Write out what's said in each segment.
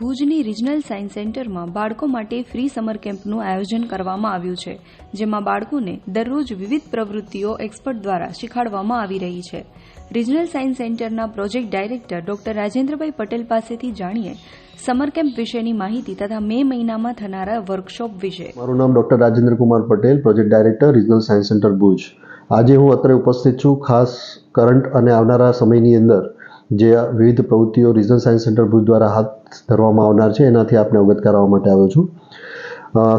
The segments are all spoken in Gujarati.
ભુજની રિજનલ સાયન્સ સેન્ટરમાં બાળકો માટે ફ્રી સમર કેમ્પનું આયોજન કરવામાં આવ્યું છે, જેમાં બાળકોને દરરોજ વિવિધ પ્રવૃત્તિઓ એક્સપર્ટ દ્વારા શીખવાડવામાં આવી રહી છે. રિજનલ સાયન્સ સેન્ટરના project director doctor Rajendrabhai Patel પાસેથી જાણીએ સમર કેમ્પ વિશેની માહિતી તથા મે મહિનામાં થનારા વર્કશોપ વિશે. મારું નામ doctor Rajendra Kumar Patel project director regional science centre Bhuj. આજે હું અત્રે ઉપસ્થિત છું ખાસ કરંટ અને આવનારા સમયની અંદર. જે વિવિધ પ્રવૃત્તિઓ રિજનલ સાયન્સ સેન્ટર ભુજ દ્વારા હાથ ધરવામાં આવનાર છે, એનાથી આપને અવગત કરાવવા માટે આવ્યો છું.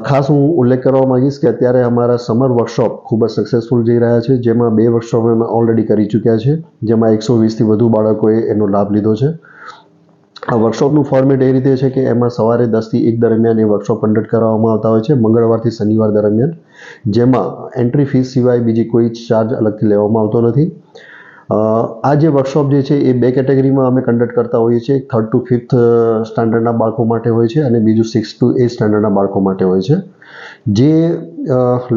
ખાસ હું ઉલ્લેખ કરવા માંગીશ કે અત્યારે અમારા સમર વર્કશોપ ખૂબ જ સક્સેસફુલ જઈ રહ્યા છે, જેમાં બે વર્કશોપ અમે ઓલરેડી કરી ચૂક્યા છે, જેમાં એકસો વીસથી વધુ બાળકોએ એનો લાભ લીધો છે. આ વર્કશોપનું ફોર્મેટ એ રીતે છે કે એમાં સવારે દસથી એક દરમિયાન એ વર્કશોપ કન્ડક્ટ કરવામાં આવતા હોય છે મંગળવારથી શનિવાર દરમિયાન, જેમાં એન્ટ્રી ફીસ સિવાય બીજી કોઈ ચાર્જ અલગથી લેવામાં આવતો નથી. આ જે વર્કશોપ જે છે, એ બે કેટેગરીમાં અમે કન્ડક્ટ કરતા હોઈએ છીએ. થર્ડ ટુ ફિફ્થ સ્ટાન્ડર્ડના બાળકો માટે હોય છે અને બીજું સિક્સ ટુ એટ સ્ટાન્ડર્ડના બાળકો માટે હોય છે. જે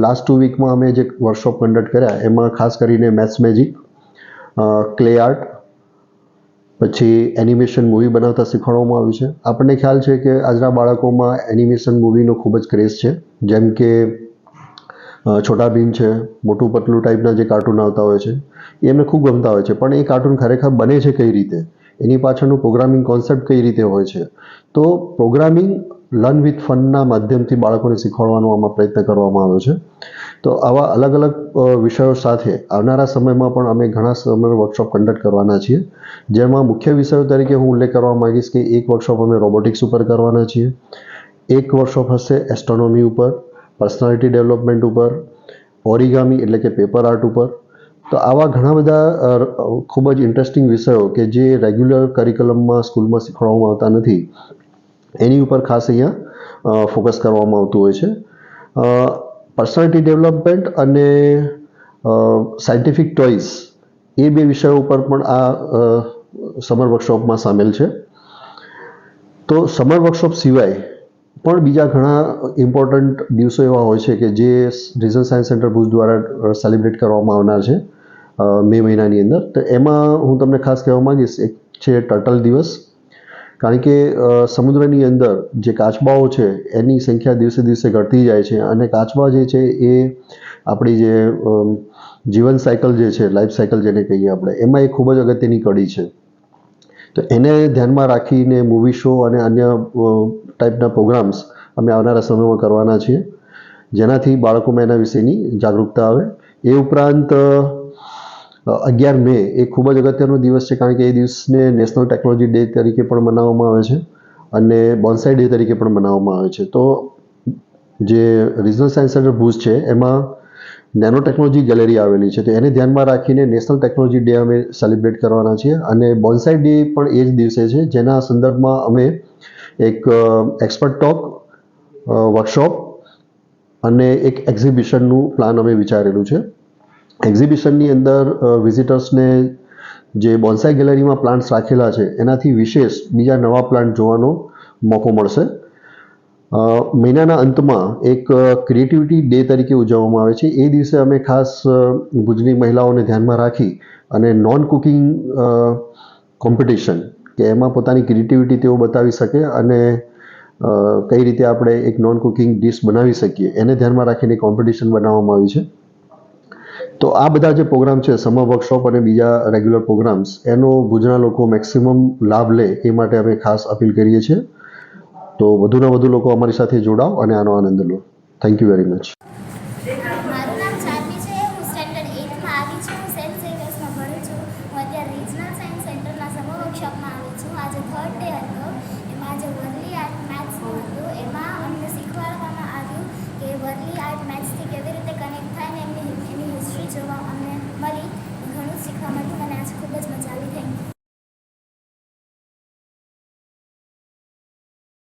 લાસ્ટ ટુ વીકમાં અમે જે વર્કશોપ કન્ડક્ટ કર્યા, એમાં ખાસ કરીને મેથ્સ મેજિક ક્લે આર્ટ પછી એનિમેશન મૂવી બનાવતા શીખવાડવામાં આવ્યું છે. આપણને ખ્યાલ છે કે આજના બાળકોમાં એનિમેશન મૂવીનો ખૂબ જ ક્રેઝ છે. જેમ કે છોટા ભીમ છે, મોટું પતલું ટાઈપના જે કાર્ટૂન આવતા હોય છે, એ એમને ખૂબ ગમતા હોય છે. પણ એ કાર્ટૂન ખરેખર બને છે કઈ રીતે? એની પાછળનું પ્રોગ્રામિંગ કોન્સેપ્ટ કઈ રીતે હોય છે? તો પ્રોગ્રામિંગ લર્ન વિથ ફનના માધ્યમથી બાળકોને શીખવાડવાનો આમાં પ્રયત્ન કરવામાં આવ્યો છે. તો આવા અલગ અલગ વિષયો સાથે આવનારા સમયમાં પણ અમે ઘણા સમય વર્કશોપ કન્ડક્ટ કરવાના છીએ. જેમાં મુખ્ય વિષયો તરીકે હું ઉલ્લેખ કરવા માગીશ કે એક વર્કશોપ અમે રોબોટિક્સ ઉપર કરવાના છીએ. એક વર્કશોપ હશે એસ્ટ્રોનોમી ઉપર. પર્સનાલિટી ડેવલપમેન્ટ ઉપર ઓરિગામી એટલે કે પેપર આર્ટ ઉપર. તો આવા ઘણા બધા ખૂબ જ ઇન્ટરેસ્ટિંગ વિષયો કે જે રેગ્યુલર કરિક્યુલમમાં સ્કૂલમાં શીખવાડવામાં આવતા નથી, એની ઉપર ખાસ અહીંયા ફોકસ કરવામાં આવતું હોય છે. પર્સનાલિટી ડેવલપમેન્ટ અને સાયન્ટિફિક ટોયસ એ બે વિષયો ઉપર પણ આ સમર વર્કશોપમાં સામેલ છે. તો સમર વર્કશોપ સિવાય પણ બીજા ઘણા ઇમ્પોર્ટન્ટ દિવસો એવા હોય છે કે જે રિઝન સાયન્સ સેન્ટર ભુજ દ્વારા સેલિબ્રેટ કરવામાં આવનાર છે મે મહિનાની અંદર. તો એમાં હું તમને ખાસ કહેવા માંગીશ, એક છે ટર્ટલ દિવસ. કારણ કે સમુદ્રની અંદર જે કાચબાઓ છે, એની સંખ્યા દિવસે દિવસે ઘટતી જાય છે અને કાચબા જે છે એ આપણી જે જીવન સાયકલ જે છે લાઈફ સાયકલ જેને કહીએ આપણે, એમાં એ ખૂબ જ અગત્યની કડી છે. તો એને ધ્યાનમાં રાખીને મૂવી શો અને અન્ય ટાઈપના પ્રોગ્રામ્સ અમે આવનારા સમયમાં કરવાના છીએ. જેનાથી બાળકોમાં એના વિશેની જાગૃતતા આવે. એ ઉપરાંત અગિયાર મે એ ખૂબ જ અગત્યનો દિવસ છે કારણ કે એ દિવસને નેશનલ ટેકનોલોજી ડે તરીકે પણ મનાવવામાં આવે છે અને બોન્સાઈ ડે તરીકે પણ મનાવવામાં આવે છે. તો જે રિજનલ સાયન્સ સેન્ટર ભુજ છે, એમાં નેનો ટેકનોલોજી ગેલેરી આવેલી છે તો એને ધ્યાનમાં રાખીને નેશનલ ટેકનોલોજી ડે અમે સેલિબ્રેટ કરવાના છીએ. અને બોન્સાઈ ડે પણ એ જ દિવસે છે, જેના સંદર્ભમાં અમે એક એક્સપર્ટ ટોક વર્કશોપ અને એક એક્ઝિબિશનનું પ્લાન અમે વિચારેલું છે. એક્ઝિબિશનની અંદર વિઝિટર્સને જે બોન્સાઈ ગેલેરીમાં પ્લાન્ટ્સ રાખેલા છે, એનાથી વિશેષ બીજા નવા પ્લાન્ટ જોવાનો મોકો મળશે. મહિનાના અંતમાં એક ક્રિએટિવિટી ડે તરીકે ઉજવવામાં આવે છે. એ દિવસે અમે ખાસ ભુજની મહિલાઓને ધ્યાનમાં રાખી અને નોન કુકિંગ કોમ્પિટિશન કે એમાં પોતાની ક્રિએટિવિટી તેઓ બતાવી શકે અને કઈ રીતે આપણે એક નોન કુકિંગ ડિશ બનાવી શકીએ, એને ધ્યાનમાં રાખીને કોમ્પિટિશન બનાવવામાં આવી છે. તો આ બધા જે પ્રોગ્રામ છે સમર વર્કશોપ અને બીજા રેગ્યુલર પ્રોગ્રામ્સ એનો ભુજના લોકો મેક્સિમમ લાભ લે એ માટે અમે ખાસ અપીલ કરીએ છીએ. તો વધુને વધુ લોકો અમારી સાથે જોડાઓ અને આનો આનંદ લો. Thank you very much